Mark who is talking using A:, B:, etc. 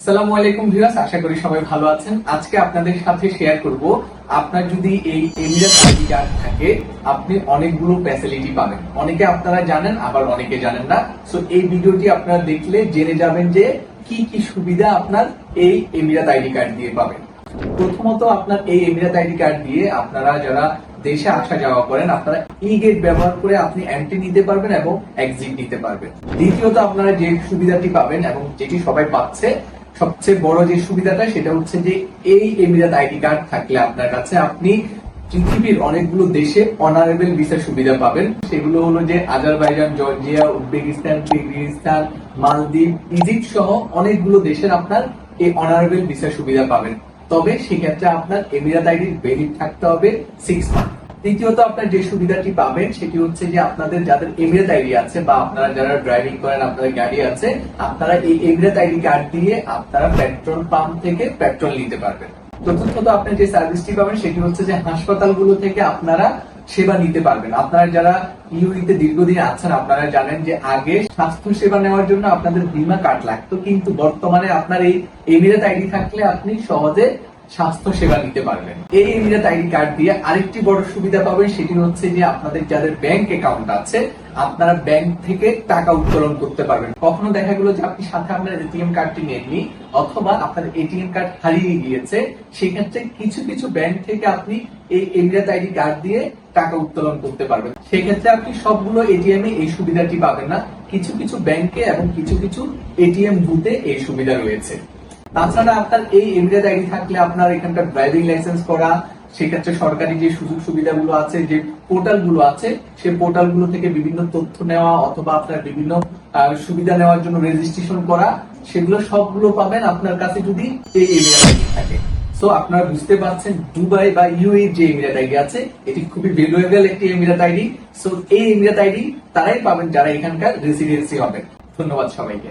A: আসসালামু আলাইকুম ভিউয়ার্স, আশা করি সবাই ভালো আছেন। আজকে আপনাদের সাথে শেয়ার করব, আপনার যদি এই এমিরাত আইডি কার্ড থাকে, আপনি অনেকগুলো ফ্যাসিলিটি পাবেন। অনেকে আপনারা জানেন, আবার অনেকে জানেন না। সো এই ভিডিওটি আপনারা দেখলে জেনে যাবেন যে কি কি সুবিধা আপনার এই এমিরাত আইডি কার্ড দিয়ে পাবেন। প্রথমত আপনার এই এমিরাত আইডি কার্ড দিয়ে আপনারা যারা দেশে আসা যাওয়া করেন, আপনারা ই গেট ব্যবহার করে আপনি এন্ট্রি নিতে পারবেন এবং এক্সিট নিতে পারবেন। দ্বিতীয়ত আপনারা যে সুবিধাটি পাবেন এবং যেটি সবাই পাচ্ছে সবচেয়ে বড় যে সুবিধাটা, সেটা হচ্ছে যে এই এমিরাত আইডি কার্ড থাকলে আপনার কাছে আপনি পৃথিবীর অনেকগুলো দেশে অনারেবল ভিসা সুবিধা পাবেন। সেগুলো হলো যে আজারবাইজান, জর্জিয়া, উজবেকিস্তান, কিরগিজস্তান, মালদ্বীপ, ইজিপ্ট সহ অনেকগুলো দেশের আপনার এই অনারেবল ভিসা সুবিধা পাবেন। তবে সেক্ষেত্রে আপনার এমিরাত আইডির ভ্যালিড থাকতে হবে সিক্স মান্থ তৃতীয়ত আপনার যে সুবিধাটি পাবেন সেটি হচ্ছে যে আপনাদের যাদের এমিরাত আইডি আছে বা আপনারা যারা ড্রাইভিং করেন, আপনাদের গাড়ি আছে, আপনারা এই এমিরাত আইডি কার্ড দিয়ে আপনারা পেট্রোল পাম্প থেকে পেট্রোল নিতে পারবেন। চতুর্থত আপনি যে সার্ভিসটি পাবেন সেটি হচ্ছে যে হাসপাতালগুলো থেকে আপনারা সেবা নিতে পারবেন। আপনারা যারা ইউইতে দীর্ঘদিন আছেন, আপনারা জানেন যে আগে স্বাস্থ্য সেবা নেওয়ার জন্য আপনাদের বীমা কার্ড লাগতো, কিন্তু বর্তমানে আপনার এই এমিরাত আইডি থাকলে আপনি সহজে স্বাস্থ্য সেবা নিতে পারবেন। এই এমিরাত আইডি কার্ড দিয়ে আরেকটি বড় সুবিধা পাবেন, সেটি হচ্ছে যে আপনাদের যাদের ব্যাংক অ্যাকাউন্ট আছে, আপনারা ব্যাংক থেকে টাকা উত্তোলন করতে পারবেন। কখনো দেখা গেলো যে আপনি সাথে আপনার এটিএম কার্ডটি নেননি, অথবা আপনার এটিএম কার্ড হারিয়ে গিয়েছে, সেক্ষেত্রে কিছু কিছু ব্যাংক থেকে আপনি এই এমিরাত আইডি কার্ড দিয়ে টাকা উত্তোলন করতে পারবেন। সেক্ষেত্রে আপনি সবগুলো এটিএম এ এই সুবিধাটি পাবেন না। কিছু কিছু ব্যাংকে এবং কিছু কিছু এটিএম বুথে এই সুবিধা রয়েছে। তাছাড়া আপনার এই এমিরাত আইডি থাকলে আপনার এখানকার ড্রাইভিং লাইসেন্স করা, সেক্ষেত্রে সরকারি যে সুযোগ সুবিধাগুলো আছে, যে পোর্টালগুলো আছে, সেই পোর্টালগুলো থেকে বিভিন্ন তথ্য নেওয়া অথবা আপনার বিভিন্ন সুবিধা নেওয়ার জন্য রেজিস্ট্রেশন করা, সেগুলো সবগুলো পাবেন আপনার কাছে যদি এই এমিরাত আইডি থাকে। সো আপনারা বুঝতে পারছেন, দুবাই বা ইউএ যে এমিরাত আইডি আছে, এটি খুবই ভ্যালুয়েবল একটি এমিরাত আইডি। সো এই এমিরাত আইডি তারাই পাবেন যারা এখানকার রেসিডেন্সি হবেন ধন্যবাদ সবাইকে।